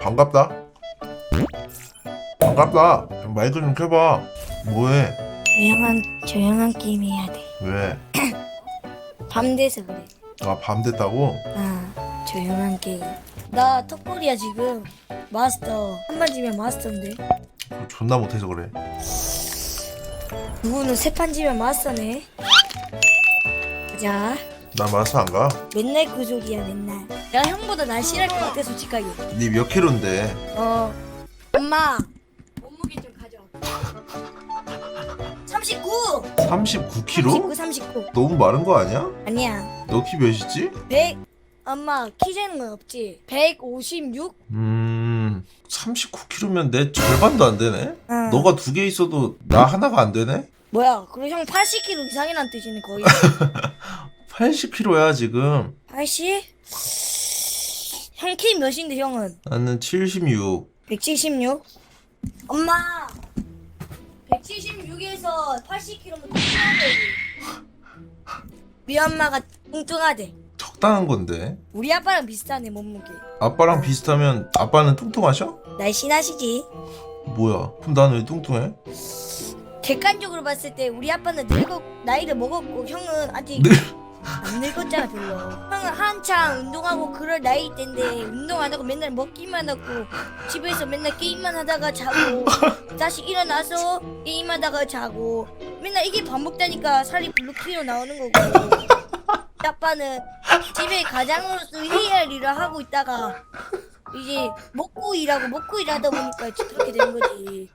반갑다. 반갑다. 마이크 좀 켜봐. 뭐해? 조용한 조용한 게임 해야 돼. 왜? 밤 돼서 그래. 아 밤 됐다고? 아 조용한 게임. 나 턱걸이야 지금. 마스터 한판 지면 마스터인데. 존나 못해서 그래. 누구는 세 판 지면 마스터네. 자 나 마스 안 가? 맨날 그 소리야 맨날. 내가 형보다 날씬할 것 같아 솔직하게. 니몇 킬로인데? 어 엄마 몸무게 좀 가져. 39. 39 킬로? 39 39. 너무 마른 거 아니야? 아니야. 너 키 몇이지? 100 엄마 키 재는 건 없지. 156? 음 39 킬로면 내 절반도 안 되네? 응. 너가 두 개 있어도 나 하나가 안 되네? 뭐야? 그리고 형 80kg 이상이란 뜻이네 거의. 80 킬로야 지금 80? 형 키 몇인데 형은? 나는 76 176? 엄마! 176에서 80kg면 뚱뚱하대. 우리 엄마가 뚱뚱하대. 적당한 건데 우리 아빠랑 비슷하네 몸무게. 아빠랑 비슷하면 아빠는 뚱뚱하셔? 날씬하시지? 뭐야 그럼 난 왜 뚱뚱해? 객관적으로 봤을 때 우리 아빠는 늙어 나이를 먹었고 형은 아직 늘 안 늙었잖아 별로 형은 한창 운동하고 그럴 나이 때인데 운동 안 하고 맨날 먹기만 하고 집에서 맨날 게임만 하다가 자고 다시 일어나서 게임하다가 자고 맨날 이게 반복되니까 살이 블루키로 나오는 거고 아빠는 집에 가장으로서 해야 할 일을 하고 있다가 이제 먹고 일하고 먹고 일하다 보니까 그렇게 된 거지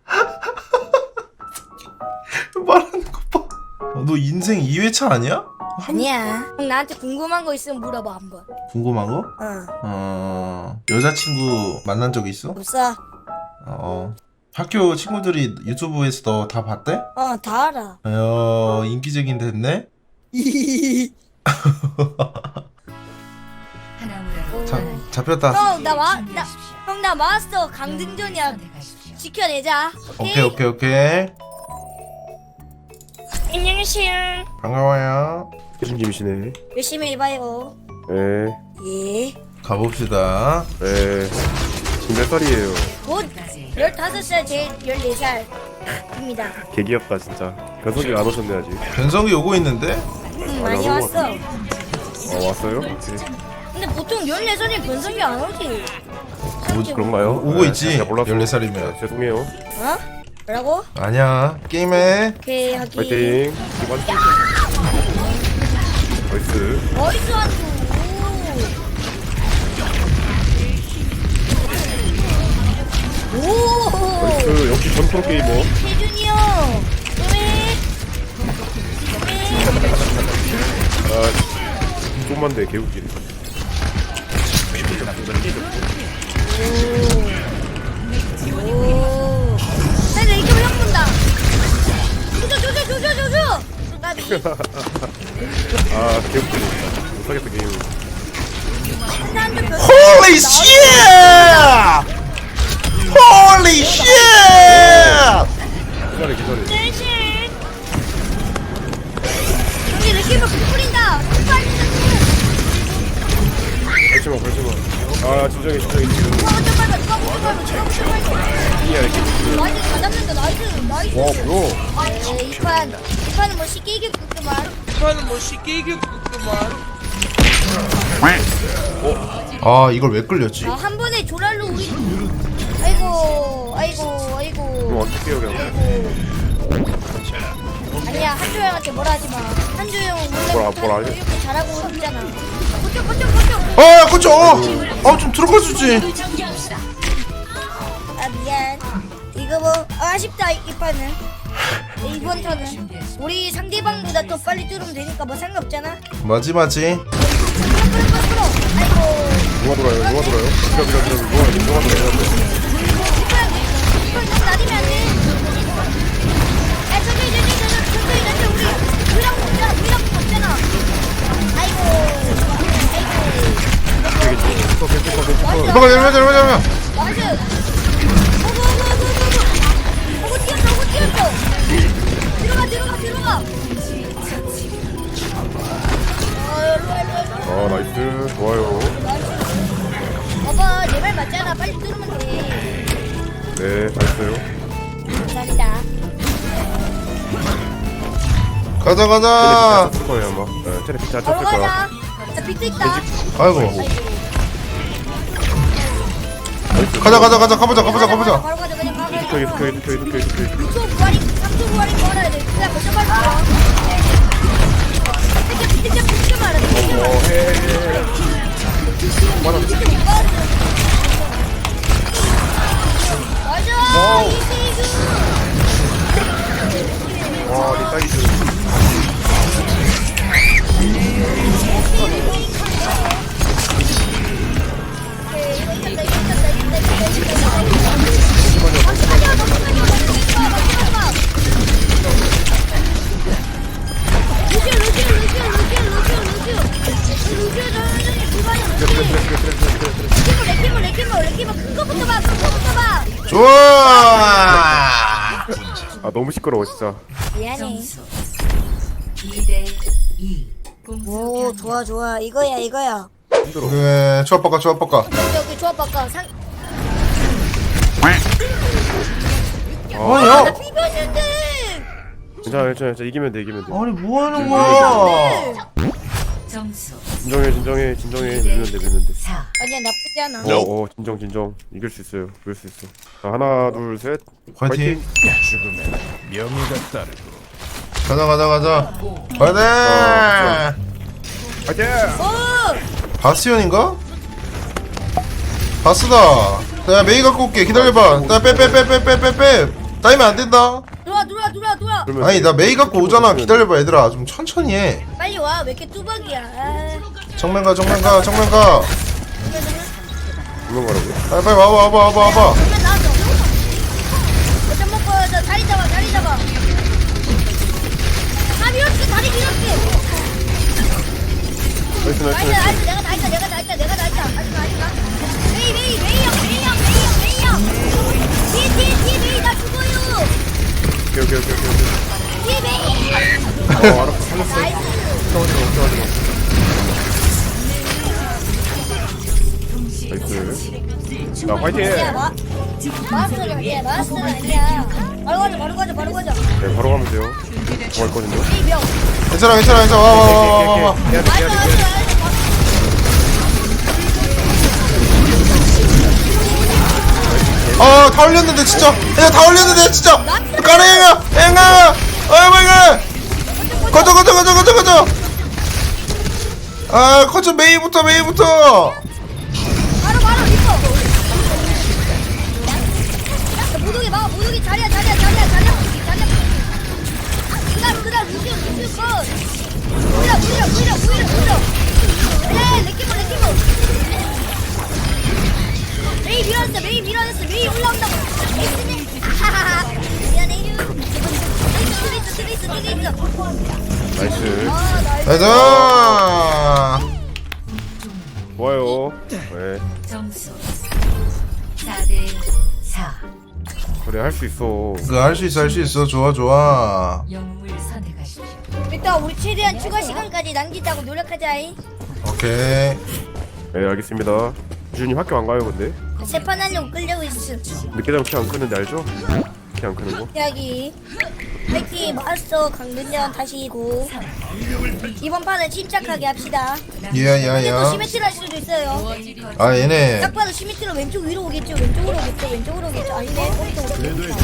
말하는 거 봐. 어, 너 인생 2회차 아니야? 아니야. 형 나한테 궁금한 거 있으면 물어봐 한번. 궁금한 거? 어 어 여자친구 만난 적 있어? 없어. 어 학교 친구들이 유튜브에서 너 다 봤대? 어 다 알아. 어 인기적인 됐네? 잡, 잡혔다. 형나 마, 나, 형나 마스터 강등전이야. 지켜내자. 오케이 오케이 오케이. 안녕하세요. 반가워요 교수님이시네. 열심히 해봐요 예, 예. 가봅시다 예. 지금 몇 살이에요? 곧 15살 제 14살입니다 개 귀엽다 진짜. 변석이 안 오셨네 아직. 변성이 오고 있는데? 음, 많이 나도 왔어 어 왔어요? 오케이. 근데 보통 14살이 변성이 안 오지 뭐, 그런가요? 오고 네, 있지 잘 몰랐어. 14살이면 네, 죄송해요. 어? 뭐라고? 아니야 게임해 오케이 하기 파이팅. 이번 나이스. 어이스 한두 오 나이스. 역시 전투 게이머. 태준이 형 왜? 아, 좀만 돼 개웃기네. 오. 근데 이게 왜 형문다. 조져 조져 조져 조져. 아 개웃기네. 못하겠다 게임. Holy shit! Holy shit! 기다려 기다려. 대신. 여기 느낌을. 아 진정해 진정해 지금. 누가 먼저 밟아 누가 먼저 밟아 누가 먼저 밟아. 이야 이렇게. 나이스 다 잡는다 나이스 나이스. 와 뭐야? 네, 이판 이판은 뭐 쉽게 이겼구만. 아 이걸 왜 끌렸지? 아, 한 번에 조랄로 우리. 아이고 아이고 그럼 아이고. 어떻게 해요 그냥? 아니야 한조 형한테 뭐라 하지 마. 한조 형 원래 뭐라- 하지? 이렇게 잘하고 있잖아. 거쳐 거쳐 거쳐. 아 그쵸 아좀 들어가 주지 아 미안. 이거 뭐 아쉽다 이 판은. 이번 턴은 우리 상대방보다 더 빨리 뚫으면 되니까 뭐 상관없잖아. 맞지 맞지 끌어 끌어 끌어. 아이고. 누가 돌아요? 누가 돌아요? 밀어 밀어 밀어 누가 누가 돌아요? 아 나이스 좋아요. 봐봐 내말 맞잖아. 빨리 뚫으면 돼. 네 잘했어요 감사합니다. 가자 가자 쳤을 거예요 아마 네, 쟤네 잘 바로 쳤을 거야 가자. 자, 비트 있다. 아이고. 가자 가자 가자 가보자 가보자 가보자 바로 가자. 그냥 가. 스크이 스크이 스크이 스크이 스크이 6초 부활이 3초 부활이 걸어야 돼. 그냥 먼저 갈게 맞아. 이세이드. 와 리타이즈 좋아 아 너무 시끄러워 진짜. 미안해. 2대 2 오 좋아 좋아. 이거야 이거야. 힘들어. 그래 조합 바꿔 조합 바꿔. 여기 조합 바꿔. 상. 아니 나 야? 비벼준대. 괜찮아 괜찮아 괜찮아. 이기면 돼 이기면 돼. 아니 뭐 하는 거야 진정해 진정해 진정해. 밀면 돼 밀면 돼. 4 아니야 나쁘지 않아. 어, 어 진정 진정. 이길 수 있어요. 이길 수 있어. 자 하나 둘셋. 화이팅. 죽음에 명예가 따르고 가자 가자 가자. 화이팅! 파이팅 오. 바스ion인가? 바스다. 야 메이 갖고 올게. 기다려봐. 나 빼 빼 빼 빼 빼 빼빼 따이면 안 된다. 들어와 들어와 들어와 들어와. 그러면 아니 나 메이 갖고 오잖아. 기다려봐 얘들아. 좀 천천히 해. 빨리 와. 왜 이렇게 뚜벅이야? 아. 정면 가 정면 가 정면 가 분명 가라고요 빨리 빨리 와봐 와봐 와봐 와봐 그러면 나도. 어쩜 먹고 저 다리 잡아 다리 잡아. 다 밀어줄게 다리 밀어줄게. 나이스 나이스 나이스 나이스 나이스 내가 다 했다 내가 다 했다 내가 다 했다 아직 아직 메이 메이 메이 형 메이 형 메이 형 메이 형 뒤에 뒤에 뒤에 메이 나 죽어요 오케이 오케이 오케이 오케이 뒤에 메이 어 알았어 살렸어 나이스 걱정하지 마 걱정하지 마 나이스 자 화이팅! 야 마, 마스터가 아니야 마스터가 아니야 바로 가자 바로 가자 바로 가자 네 바로 가면 돼요. 뭐 할 거든요? 메이 명 괜찮아 괜찮아 괜찮아. 와와와와와 해야 돼 해야 나이스 돼 나이스 나이스 아 다 올렸는데 진짜. 야 다 올렸는데 진짜. 가라 행아! 행아! 어이 마이갓 거저 거저 거저 거저 거저 아 거저 메이부터 메이부터 모독이 자리야 자리야 자리야 자리야. 자리야. 그다음 그다음 루시오 루시오 컷 무이라 무이라 무이라 네 레키모 레키모. 메이 밀어냈어 메이 밀어냈어 메이 올라온다고. 하하하 미안해요 트레이스 트레이스 트레이스 나이스. 아 나이스. 나이스 그래 할 수 있어. 그거 할수 있어 할 수 있어. 좋아 좋아. 영웅을 선택하십시오. 일단 우리 최대한 추가 시간까지 남기자고 노력하자이. 오케이. 네 알겠습니다. 주님 학교 안 가요 근데? 세판 하려고 끌려고 있어. 늦게 자면 키안 크는데 알죠? 키 안 크는 거? 여기 파이팅! 마스터 강등전 다시 고. 이번 판은 침착하게 합시다. 또 야야야 시메트를 할 수도 있어요. 아 얘네. 딱 봐도 시메트로 왼쪽 위로 오겠죠? 왼쪽으로 오겠죠? 왼쪽으로 오겠죠? 아니네 오른쪽 오겠죠?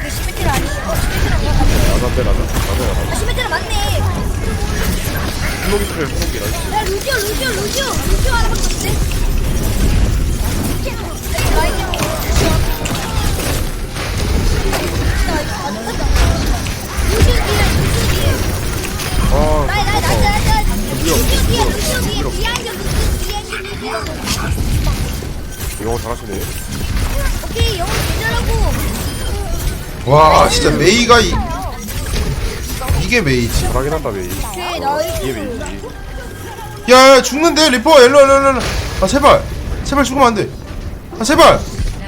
그 시메트를 아니네 어 시메트를 아니야 나도 안돼 나도 나도 나도 아 시메트를 맞네. 플로기 플로기 나이스. 야 루시오 루시오 루시오. 루시오 하나밖에 아 나이 나이 나이 나이 영어 잘하시네 오케이 영어 제대로고 와 진짜 메이가 이, 이게 메이지. 잘하긴 한다 메이. 이게 메이지. 야, 야 죽는데? 리퍼 일로 일로 일로 일로. 아 제발. 제발 죽으면 안 돼. 아 제발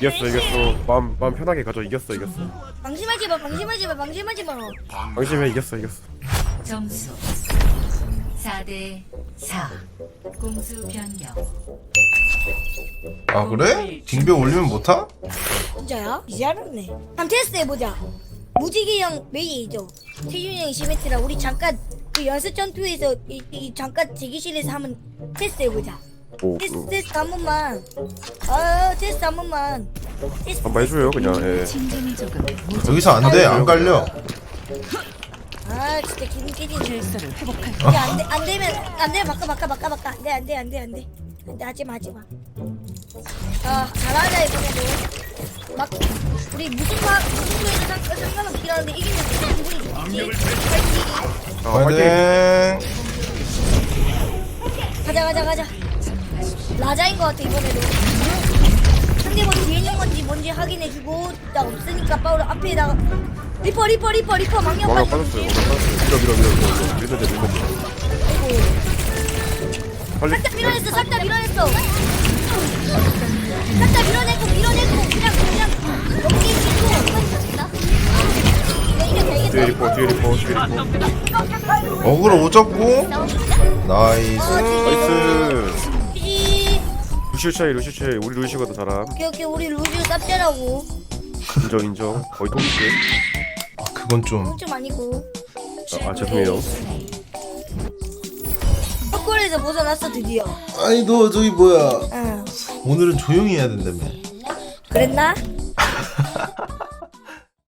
이겼어 이겼어. 마음 마음 편하게 가져. 이겼어 이겼어. 방심하지 마 방심하지 마 방심하지 마. 방심해 이겼어 이겼어. 점수 4대 4 공수 변경. 아 그래? 딩배 올리면 못하? 진짜야? 이제 알았네. 한번 테스트 해보자. 무지개 형 메이죠. 태준이 형이 시메트라 우리 잠깐 그 연습 전투에서 이, 이 잠깐 대기실에서 한번 테스트 해보자. 오 테스트 그, 테스트 한 번만 아 테스트 한 번만 테스트 한번 해줘요 그냥. 예. 여기서 안 돼 안 갈려? 아 진짜 기분 깨지네. 질서를 회복할 야, 안, 돼, 안 되면 안 되면 바꿔 바꿔 바꿔 바꿔. 안돼 안돼 안돼 안돼. 안돼 하지 마 하지 마. 아 잘하자 이번에도 막 우리 무슨 화 무슨 소에도 상, 상관없긴 하는데 이기면 진짜 기분이 좋지 파이팅 화이팅. 가자 가자 가자 라자인 것 같아 이번에도. 상대방 뒤에 있는 건지 뭔지 확인해주고 나 없으니까 바로 앞에다가 리퍼 리퍼 리퍼 리퍼 망령 빠졌지 빠졌어요. 왕가 빠졌어요. 밀어 밀어 밀어 밀어 돼 밀면 돼 아이고 빨리. 싹다 밀어냈어 싹다 밀어냈어. 싹다 밀어내고 밀어내고 그냥 그냥. 치고 이겼다 뒤에 리퍼 뒤에 리퍼 뒤에 리퍼. 어그로 못 잡고? 나이스. 나이스. 이 루시오 차이 루시오 차이. 우리 루시오가 더 잘함. 오케이 오케이. 우리 루즈 쌉자라고. 인정 인정. 거의 통일게 아, 그건 좀. 좀 아니고. 아, 아 죄송해요. 턱걸에서 벗어났어 드디어. 아니 너 저기 뭐야? 응. 오늘은 조용히 해야 된다며. 그랬나?